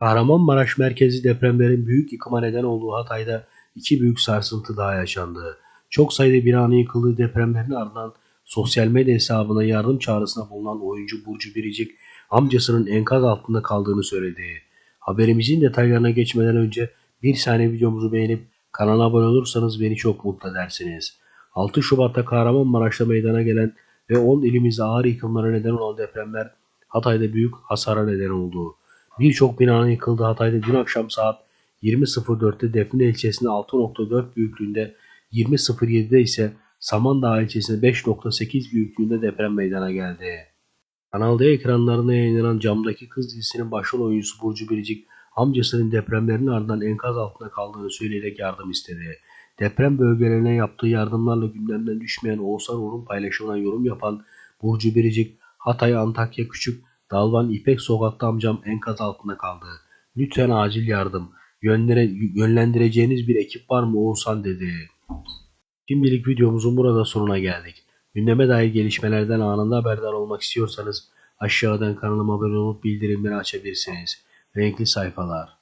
Kahramanmaraş merkezi depremlerin büyük yıkıma neden olduğu Hatay'da iki büyük sarsıntı daha yaşandı. Çok sayıda binanın yıkıldığı depremlerin ardından sosyal medya hesabına yardım çağrısına bulunan oyuncu Burcu Biricik amcasının enkaz altında kaldığını söyledi. Haberimizin detaylarına geçmeden önce bir saniye videomuzu beğenip kanala abone olursanız beni çok mutlu edersiniz. 6 Şubat'ta Kahramanmaraş'ta meydana gelen ve 10 ilimizde ağır yıkımlara neden olan depremler Hatay'da büyük hasara neden oldu. Birçok binanın yıkıldığı Hatay'da dün akşam saat 20.04'te Defne ilçesinde 6.4 büyüklüğünde 20.07'de ise Samandağ ilçesinde 5.8 büyüklüğünde deprem meydana geldi. Kanal D ekranlarına yayınlanan Camdaki Kız dizisinin başrol oyuncusu Burcu Biricik amcasının depremlerin ardından enkaz altında kaldığını söyleyerek yardım istedi. Deprem bölgelerine yaptığı yardımlarla gündemden düşmeyen Oğuzhan Uğur'un paylaşımına yorum yapan Burcu Biricik, Hatay, Antakya, Küçük, Dalvan, İpek Sokak'ta amcam enkaz altında kaldı. Lütfen acil yardım. Yönlere, yönlendireceğiniz bir ekip var mı Oğuzhan dedi. Şimdilik videomuzun burada sonuna geldik. Gündeme dair gelişmelerden anında haberdar olmak istiyorsanız aşağıdan kanalıma abone olup bildirimleri açabilirsiniz. Renkli sayfalar.